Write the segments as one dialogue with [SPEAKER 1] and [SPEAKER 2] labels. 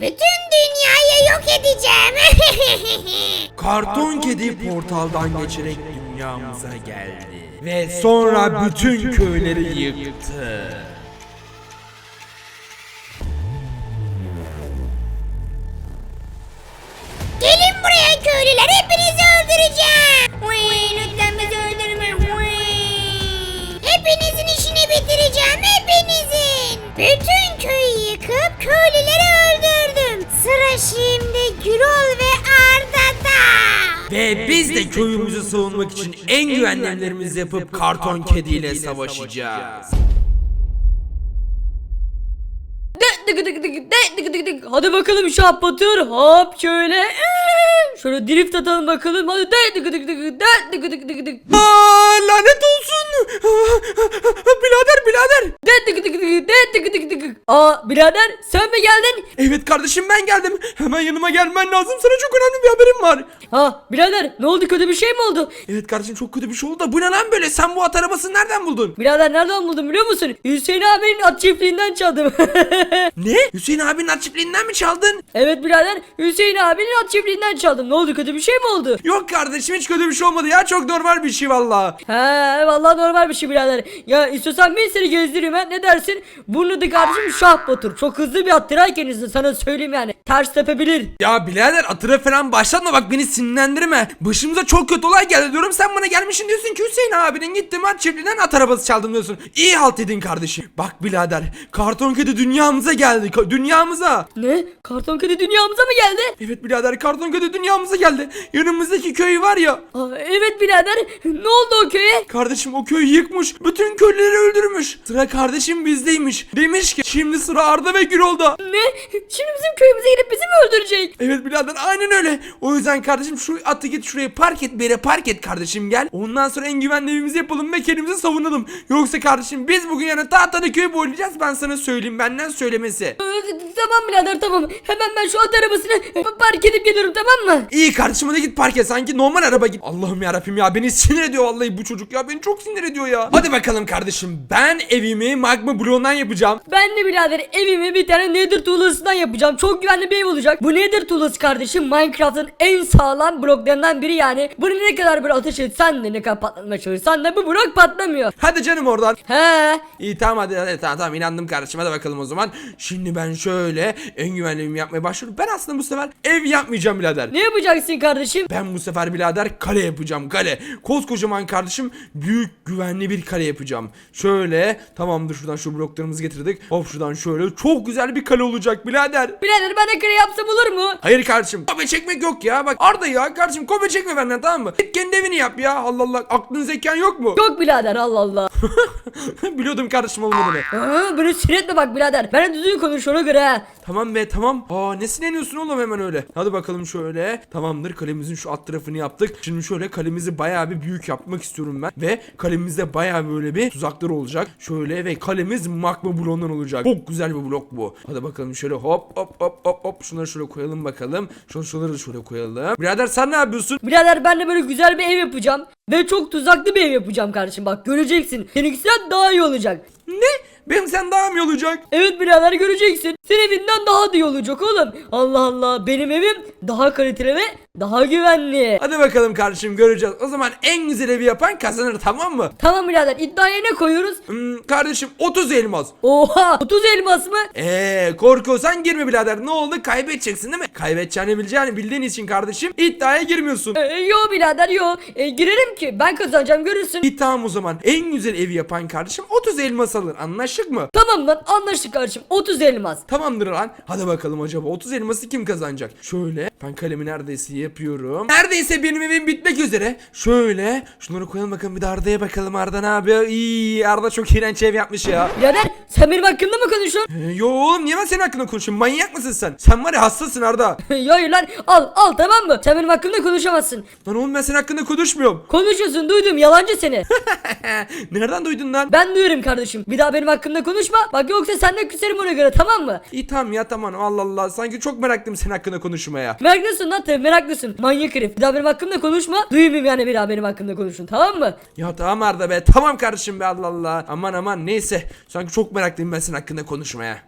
[SPEAKER 1] Bütün dünyayı yok edeceğim.
[SPEAKER 2] Karton kedi portaldan geçerek dünyamıza geldi. Ve sonra bütün köyleri yıktı.
[SPEAKER 1] Gelin buraya köylüler hepinizi öldüreceğim. Uy, lütfen bizi öldürme. Uy. Hepinizin işini bitireceğim hepinizin. Bütün köyü yıkıp köylüleri şimdi Gürol ve Arda'da.
[SPEAKER 2] Ve biz de köyümüzü savunmak için en güvenli yapıp karton kediyle savaşacağız.
[SPEAKER 3] Dık dık dık de, dık dık dık. Hadi bakalım şap batır hop şöyle. Şöyle drift atalım bakalım. Hadi de dık dık dık de, dık dık dık dık.
[SPEAKER 2] Aa, lanet. Birader birader.
[SPEAKER 3] De dık dık dık de, dık dık dık. Aa birader sen mi geldin?
[SPEAKER 2] Evet kardeşim ben geldim. Hemen yanıma gelmen lazım. Sana çok önemli bir haberim var.
[SPEAKER 3] Ha birader ne oldu kötü bir şey mi oldu?
[SPEAKER 2] Evet kardeşim çok kötü bir şey oldu da bu ne lan böyle? Sen bu at arabasını nereden buldun?
[SPEAKER 3] Birader nereden buldum biliyor musun? Hüseyin abinin at çiftliğinden çaldım.
[SPEAKER 2] Ne? Hüseyin abinin at çiftliğinden mi çaldın?
[SPEAKER 3] evet birader Hüseyin abinin at çiftliğinden çaldım. Ne oldu kötü bir şey mi oldu?
[SPEAKER 2] Yok kardeşim hiç kötü bir şey olmadı ya. Çok normal bir şey valla.
[SPEAKER 3] He vallahi normal bir şey birader. Ya istiyorsan ben seni gezdireyim ha ne dersin? Bunu da kardeşim şah batur. Çok hızlı bir attır ha kendisi sana söyleyeyim yani. Ters tepebilir.
[SPEAKER 2] Ya birader atıra falan başlatma bak beni sinirlendirme. Başımıza çok kötü olay geldi diyorum. Sen bana gelmişsin diyorsun ki Hüseyin abinin gittim at çiftliğinden at arabası çaldım diyorsun. İyi halt edin kardeşim. Bak birader karton kedi dünyamıza geldi. Ka- dünyamıza.
[SPEAKER 3] Ne? Karton kedi dünyamıza mı geldi?
[SPEAKER 2] Evet birader karton kedi dünyamıza geldi. Yanımızdaki köy var ya.
[SPEAKER 3] Aa, evet birader. Ne oldu o köye?
[SPEAKER 2] Kardeşim o köyü yıkmış. Bütün köyleri öldürmüş. Sıra kardeşim bizdeymiş. Demiş ki şimdi sıra Arda ve Gürol'da.
[SPEAKER 3] Ne? Şimdi bizim köyümüze gelip bizi mi öldürecek?
[SPEAKER 2] Evet birader aynen öyle. O yüzden kardeşim şu atı git şuraya park et bir yere park et kardeşim gel. Ondan sonra en güvenli evimizi yapalım ve kendimizi savunalım. Yoksa kardeşim biz bugün yani tahtada köy boylayacağız ben sana söyleyeyim benden söylemesi.
[SPEAKER 3] Ee, Tamam birader tamam. Hemen ben şu at arabasını park edip geliyorum tamam mı?
[SPEAKER 2] İyi kardeşim hadi git park et sanki normal araba git. Allah'ım yarabbim ya beni sinir ediyor vallahi bu çocuk ya beni çok sinir ediyor ya. Hadi bakalım kardeşim ben evimi magma bloğundan yapacağım.
[SPEAKER 3] Ben de birader evimi bir tane nether tuğlasından yapacağım. Çok güvenli bir ev olacak. Bu nether tuğlası kardeşim Minecraft'ın en sağlam bloklarından biri yani. Bunu ne kadar böyle ateş etsen de ne kadar patlatmaya çalışsan da bu blok patlamıyor.
[SPEAKER 2] Hadi canım oradan.
[SPEAKER 3] He.
[SPEAKER 2] İyi tamam hadi, hadi tamam tamam inandım kardeşim hadi bakalım o zaman. Şimdi ben şöyle en güvenli evimi yapmaya başlıyorum. Ben aslında bu sefer ev yapmayacağım birader.
[SPEAKER 3] Ne yapacaksın kardeşim?
[SPEAKER 2] Ben bu sefer birader kale yapacağım kale. Koskocaman kardeşim büyük güvenli bir kale yapacağım. Şöyle tamamdır şuradan şu bloklarımızı getirdik. Hop şuradan şöyle çok güzel bir kale olacak birader.
[SPEAKER 3] Birader de kare yapsam olur mu?
[SPEAKER 2] Hayır kardeşim kopya çekmek yok ya. Bak Arda ya kardeşim kopya çekme benden tamam mı? Git kendi evini yap ya. Allah Allah aklın zekan yok mu?
[SPEAKER 3] Yok birader Allah Allah.
[SPEAKER 2] Biliyordum kardeşim olmadığını.
[SPEAKER 3] Aa, böyle sinirletme bak birader. Ben düzgün konuş ona göre ha.
[SPEAKER 2] Tamam be tamam. Aa ne sinirleniyorsun oğlum hemen öyle. Hadi bakalım şöyle. Tamamdır kalemizin şu alt tarafını yaptık. Şimdi şöyle kalemizi bayağı bir büyük yapmak istiyorum ben. Ve kalemizde bayağı böyle bir tuzaklar olacak. Şöyle ve kalemiz magma bloğundan olacak. Çok güzel bir blok bu. Hadi bakalım şöyle hop hop hop hop hop. Şunları şöyle koyalım bakalım. Şunu şunları da şöyle koyalım. Birader sen ne yapıyorsun?
[SPEAKER 3] Birader ben de böyle güzel bir ev yapacağım. Ve çok tuzaklı bir ev yapacağım kardeşim bak göreceksin. Seninkisinden daha iyi olacak.
[SPEAKER 2] Ne? Benim sen daha mı iyi olacak?
[SPEAKER 3] Evet birader göreceksin. Senin evinden daha da iyi olacak oğlum. Allah Allah benim evim daha kaliteli ve daha güvenli.
[SPEAKER 2] Hadi bakalım kardeşim göreceğiz. O zaman en güzel evi yapan kazanır tamam mı?
[SPEAKER 3] Tamam birader iddiaya ne koyuyoruz?
[SPEAKER 2] Hmm, kardeşim 30 elmas.
[SPEAKER 3] Oha 30 elmas mı?
[SPEAKER 2] Eee korkuyorsan girme birader. Ne oldu? Kaybedeceksin değil mi? Kaybedeceğini bileceğini bildiğin için kardeşim iddiaya girmiyorsun.
[SPEAKER 3] Ee, yo birader yo. Ee, girerim ki ben kazanacağım görürsün.
[SPEAKER 2] İyi tamam o zaman. En güzel evi yapan kardeşim 30 elmas alır. Anlaştık mı?
[SPEAKER 3] Tamam lan anlaştık kardeşim 30 elmas.
[SPEAKER 2] Tamamdır lan. Hadi bakalım acaba 30 elması kim kazanacak? Şöyle ben kalemi neredeyse yapıyorum. Neredeyse benim evim bitmek üzere. Şöyle şunları koyalım bakalım bir de Arda'ya bakalım. Arda ne yapıyor? İyi Arda çok iğrenç ev yapmış ya.
[SPEAKER 3] Birader sen benim hakkımda mı konuşuyorsun?
[SPEAKER 2] Ee, Yo oğlum niye ben senin hakkında konuşuyorum? Manyak mısın sen? Sen var ya hastasın Arda.
[SPEAKER 3] Yo hayır lan al al tamam mı? Sen benim hakkımda konuşamazsın.
[SPEAKER 2] Lan oğlum ben senin hakkında konuşmuyorum.
[SPEAKER 3] Konuşuyorsun duydum yalancı seni.
[SPEAKER 2] Nereden duydun lan?
[SPEAKER 3] ben duyuyorum kardeşim. Bir daha benim hakkımda konuşma. Bak yoksa senden küserim ona göre tamam mı?
[SPEAKER 2] İyi tamam ya tamam Allah Allah sanki çok meraklıyım senin hakkında konuşmaya.
[SPEAKER 3] Meraklısın lan tabii meraklısın. Manyak herif. Bir daha benim hakkımda konuşma. Duymayayım yani bir daha benim hakkımda konuşun tamam mı?
[SPEAKER 2] Ya tamam Arda be tamam kardeşim be Allah Allah. Aman aman neyse sanki çok meraklıyım ben senin hakkında konuşmaya.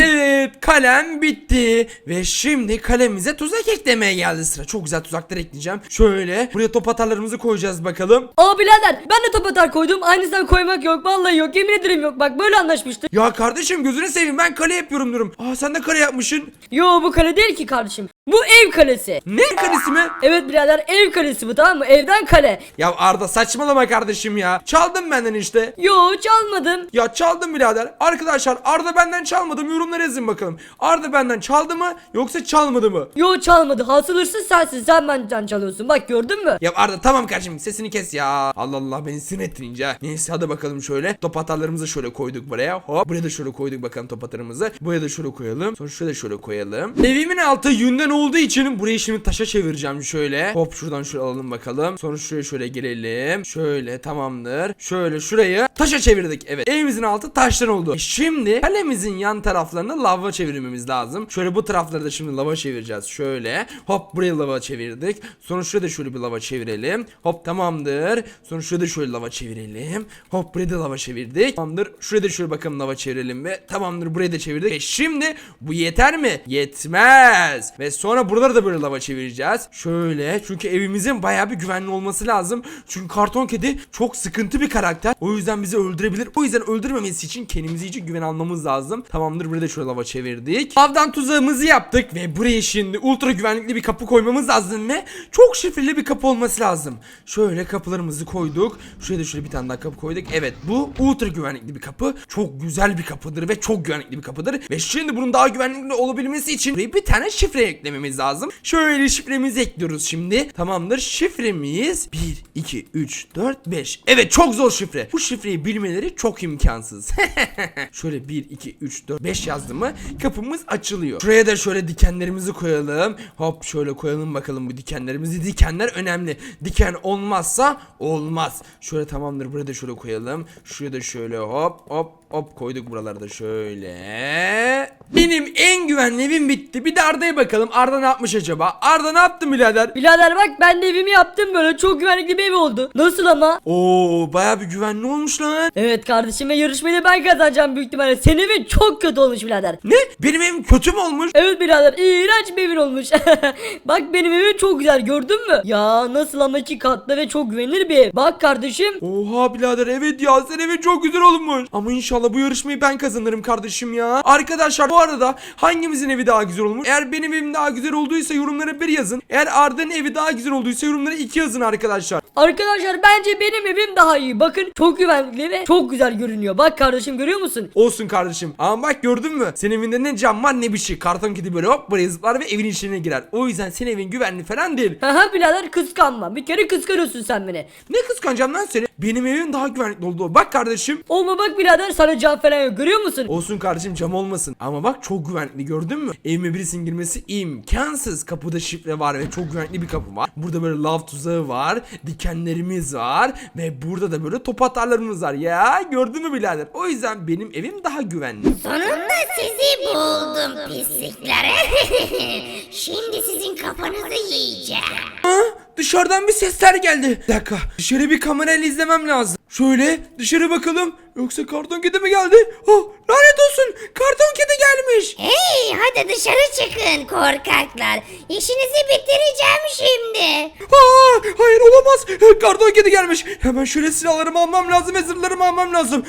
[SPEAKER 2] Evet kalem bitti. Ve şimdi kalemize tuzak eklemeye geldi sıra. Çok güzel tuzaklar ekleyeceğim. Şöyle buraya top atarlarımızı koyacağız bakalım.
[SPEAKER 3] Aa birader ben de top atar koydum. Aynısından koymak yok. Vallahi yok. Yemin ederim yok. Bak böyle anlaşmıştık.
[SPEAKER 2] Ya kardeşim gözünü seveyim ben kale yapıyorum diyorum. Aa sen de kale yapmışsın.
[SPEAKER 3] Yo bu kale değil ki kardeşim. Bu ev kalesi.
[SPEAKER 2] Ne kalesi mi?
[SPEAKER 3] Evet birader ev kalesi bu tamam mı? Evden kale.
[SPEAKER 2] Ya Arda saçmalama kardeşim ya. Çaldın benden işte.
[SPEAKER 3] Yo çalmadım.
[SPEAKER 2] Ya çaldım birader. Arkadaşlar Arda benden çalmadı mı yorumlara yazın bakalım. Arda benden çaldı mı yoksa çalmadı mı?
[SPEAKER 3] Yo çalmadı. Hasıl hırsız sensin. Sen benden çalıyorsun. Bak gördün mü?
[SPEAKER 2] Ya Arda tamam kardeşim sesini kes ya. Allah Allah beni sinir ettin ha. Neyse hadi bakalım şöyle. Top atarlarımızı şöyle koyduk buraya. Hop buraya da şöyle koyduk bakalım top atarımızı. Buraya da şöyle koyalım. Sonra da şöyle koyalım. Evimin altı yünden olduğu için burayı şimdi taşa çevireceğim şöyle. Hop şuradan şöyle alalım bakalım. Sonra şuraya şöyle gelelim. Şöyle tamamdır. Şöyle şurayı taşa çevirdik. Evet evimizin altı taştan oldu. E şimdi kalemizin yan taraflarını lava çevirmemiz lazım. Şöyle bu tarafları da şimdi lava çevireceğiz. Şöyle hop buraya lava çevirdik. Sonra şuraya da şöyle bir lava çevirelim. Hop tamamdır. Sonra şuraya da şöyle lava çevirelim. Hop buraya da lava çevirdik. Tamamdır. Şuraya da şöyle bakalım lava çevirelim ve tamamdır burayı da çevirdik. E şimdi bu yeter mi? Yetmez. Ve sonra buraları da böyle lava çevireceğiz. Şöyle çünkü evimizin bayağı bir güvenli olması lazım. Çünkü karton kedi çok sıkıntı bir karakter. O yüzden bizi öldürebilir. O yüzden öldürmemesi için kendimize iyice güven almamız lazım. Tamamdır buraya da şöyle lava çevirdik. Lavdan tuzağımızı yaptık ve buraya şimdi ultra güvenlikli bir kapı koymamız lazım ve çok şifreli bir kapı olması lazım. Şöyle kapılarımızı koyduk. Şuraya da şöyle bir tane daha kapı koyduk. Evet bu ultra güvenlikli bir kapı. Çok güzel bir kapıdır ve çok güvenlikli bir kapıdır. Ve şimdi bunun daha güvenlikli olabilmesi için buraya bir tane şifre eklememiz lazım. Şöyle şifremizi ekliyoruz şimdi. Tamamdır. Şifremiz 1, 2, 3, 4, 5. Evet çok zor şifre. Bu şifreyi bilmeleri çok imkansız. şöyle 1, 2, 3, 4, 5 yazdı mı kapımız açılıyor. Şuraya da şöyle dikenlerimizi koyalım. Hop şöyle koyalım bakalım bu dikenlerimizi. Dikenler önemli. Diken olmazsa olmaz. Şöyle tamamdır. Buraya da şöyle koyalım. Şuraya da şöyle hop hop hop koyduk buraları da şöyle. Benim en güvenli evim bitti. Bir de Arda'ya bakalım. Arda ne yapmış acaba? Arda ne yaptın birader?
[SPEAKER 3] Birader bak ben de evimi yaptım böyle çok güvenlikli bir ev oldu. Nasıl ama?
[SPEAKER 2] Oo baya bir güvenli olmuş lan.
[SPEAKER 3] Evet kardeşim ve yarışmayı da ben kazanacağım büyük ihtimalle. Senin evin çok kötü olmuş birader.
[SPEAKER 2] Ne? Benim evim kötü mü olmuş?
[SPEAKER 3] Evet birader iğrenç bir evin olmuş. Bak benim evim çok güzel gördün mü? Ya nasıl ama iki katlı ve çok güvenilir bir ev. Bak kardeşim.
[SPEAKER 2] Oha birader evet ya senin evin çok güzel olmuş. Ama inşallah bu yarışmayı ben kazanırım kardeşim ya. Arkadaşlar bu arada hangimizin evi daha güzel olmuş? Eğer benim evim daha güzel olduysa yorumlara bir yazın. Eğer Arda'nın evi daha güzel olduysa yorumlara iki yazın arkadaşlar.
[SPEAKER 3] Arkadaşlar bence benim evim daha iyi. Bakın çok güvenlikli ve çok güzel görünüyor. Bak kardeşim görüyor musun?
[SPEAKER 2] Olsun kardeşim. Ama bak gördün mü? Senin evinde ne cam var ne bir şey. Karton kedi böyle hop buraya zıplar ve evin içine girer. O yüzden senin evin güvenli falan değil.
[SPEAKER 3] Haha birader kıskanma. Bir kere kıskanıyorsun sen beni.
[SPEAKER 2] Ne kıskanacağım lan seni? Benim evim daha güvenlikli oldu. Bak kardeşim.
[SPEAKER 3] Olma bak birader sana can falan yok. Görüyor musun?
[SPEAKER 2] Olsun kardeşim cam olmasın. Ama bak çok güvenlikli gördün mü? Evime birisinin girmesi imkansız. Kapıda şifre var ve çok güvenlikli bir kapı var. Burada böyle lav tuzağı var. Dikenlerimiz var. Ve burada da böyle top atarlarımız var. Ya gördün mü birader? O yüzden benim evim daha güvenli.
[SPEAKER 1] Sonunda sizi buldum pislikler. Şimdi sizin kafanızı yiyeceğim.
[SPEAKER 2] Ha? Dışarıdan bir sesler geldi. Bir dakika. Dışarı bir kamerayla izlemem lazım. Şöyle dışarı bakalım. Yoksa karton kedi mi geldi? Oh lanet olsun. Karton kedi gelmiş.
[SPEAKER 1] Hey hadi dışarı çıkın korkaklar. İşinizi bitireceğim şimdi.
[SPEAKER 2] Aa, hayır olamaz. Karton kedi gelmiş. Hemen şöyle silahlarımı almam lazım ve zırhlarımı almam lazım.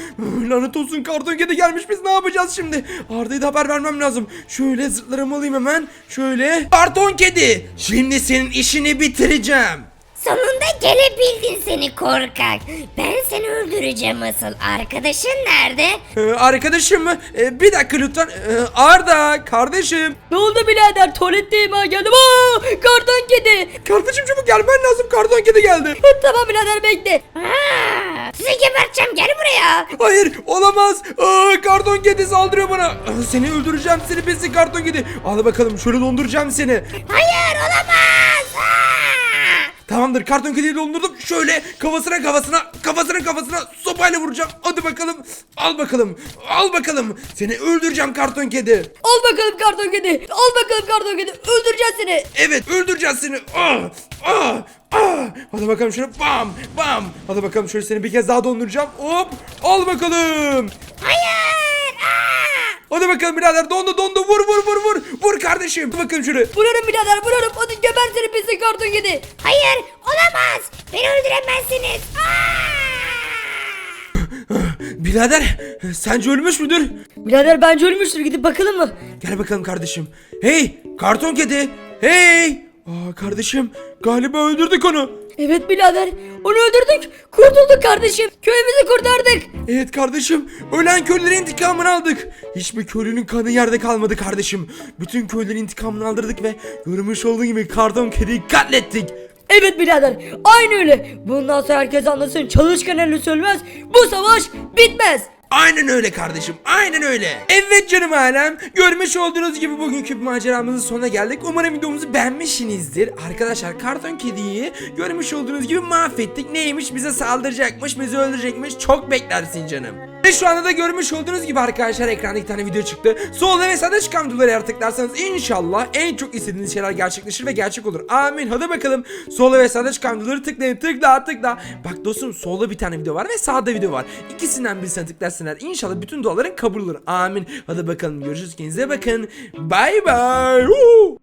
[SPEAKER 2] Lanet olsun karton kedi gelmiş. Biz ne yapacağız şimdi? Arda'ya da haber vermem lazım. Şöyle zırhlarımı alayım hemen. Şöyle. Karton kedi. Şimdi senin işini bitireceğim.
[SPEAKER 1] Sonunda gelebildin seni korkak. Ben seni öldüreceğim asıl. Arkadaşın nerede?
[SPEAKER 2] Ee, arkadaşım mı? Ee, bir dakika lütfen. Ee, Arda kardeşim.
[SPEAKER 3] Ne oldu birader? Tuvaletteyim ha geldim. Aa, karton kedi.
[SPEAKER 2] Kardeşim çabuk gelmen lazım. Karton kedi geldi.
[SPEAKER 3] tamam birader bekle.
[SPEAKER 1] Aa, sizi geberteceğim gel buraya.
[SPEAKER 2] Hayır olamaz. Aa, karton kedi saldırıyor bana. Aa, seni öldüreceğim seni pislik karton kedi. Al bakalım şöyle donduracağım seni.
[SPEAKER 1] Hayır!
[SPEAKER 2] Tamamdır karton kediyi dondurdum. Şöyle kafasına kafasına kafasına kafasına sopayla vuracağım. Hadi bakalım. Al bakalım. Al bakalım. Seni öldüreceğim karton kedi.
[SPEAKER 3] Al bakalım karton kedi. Al bakalım karton kedi. Öldüreceğiz seni.
[SPEAKER 2] Evet öldüreceğiz seni. Ah, ah, ah. Hadi bakalım şöyle bam bam. Hadi bakalım şöyle seni bir kez daha donduracağım. Hop al bakalım.
[SPEAKER 1] Hayır.
[SPEAKER 2] Hadi bakalım birader dondu dondu vur vur vur vur. Vur kardeşim. Hadi bakalım şöyle.
[SPEAKER 3] Vururum birader vururum. Hadi geber seni pislik karton kedi.
[SPEAKER 1] Hayır olamaz. Beni öldüremezsiniz. Aa!
[SPEAKER 2] Birader sence ölmüş müdür?
[SPEAKER 3] Birader bence ölmüştür gidip bakalım mı?
[SPEAKER 2] Gel bakalım kardeşim. Hey karton kedi. Hey. Aa kardeşim galiba öldürdük onu.
[SPEAKER 3] Evet birader onu öldürdük. Kurtulduk kardeşim. Köyümüzü kurtardık.
[SPEAKER 2] Evet kardeşim ölen köylülerin intikamını aldık. Hiçbir köylünün kanı yerde kalmadı kardeşim. Bütün köylülerin intikamını aldırdık ve görmüş olduğun gibi karton kediyi katlettik.
[SPEAKER 3] Evet birader aynı öyle. Bundan sonra herkes anlasın çalışkan elle sölmez. Bu savaş bitmez.
[SPEAKER 2] Aynen öyle kardeşim aynen öyle. Evet canım alem görmüş olduğunuz gibi bugünkü maceramızın sonuna geldik. Umarım videomuzu beğenmişsinizdir. Arkadaşlar karton kediyi görmüş olduğunuz gibi mahvettik. Neymiş bize saldıracakmış bizi öldürecekmiş çok beklersin canım. Ve şu anda da görmüş olduğunuz gibi arkadaşlar ekranda iki tane video çıktı. Solda ve sağda çıkan videoları eğer tıklarsanız inşallah en çok istediğiniz şeyler gerçekleşir ve gerçek olur. Amin. Hadi bakalım. Solda ve sağda çıkan videoları tıklayın. Tıkla tıkla. Bak dostum solda bir tane video var ve sağda video var. İkisinden birisine tıklarsanız inşallah bütün duaların kabul olur. Amin. Hadi bakalım görüşürüz. Kendinize bakın. Bay bay.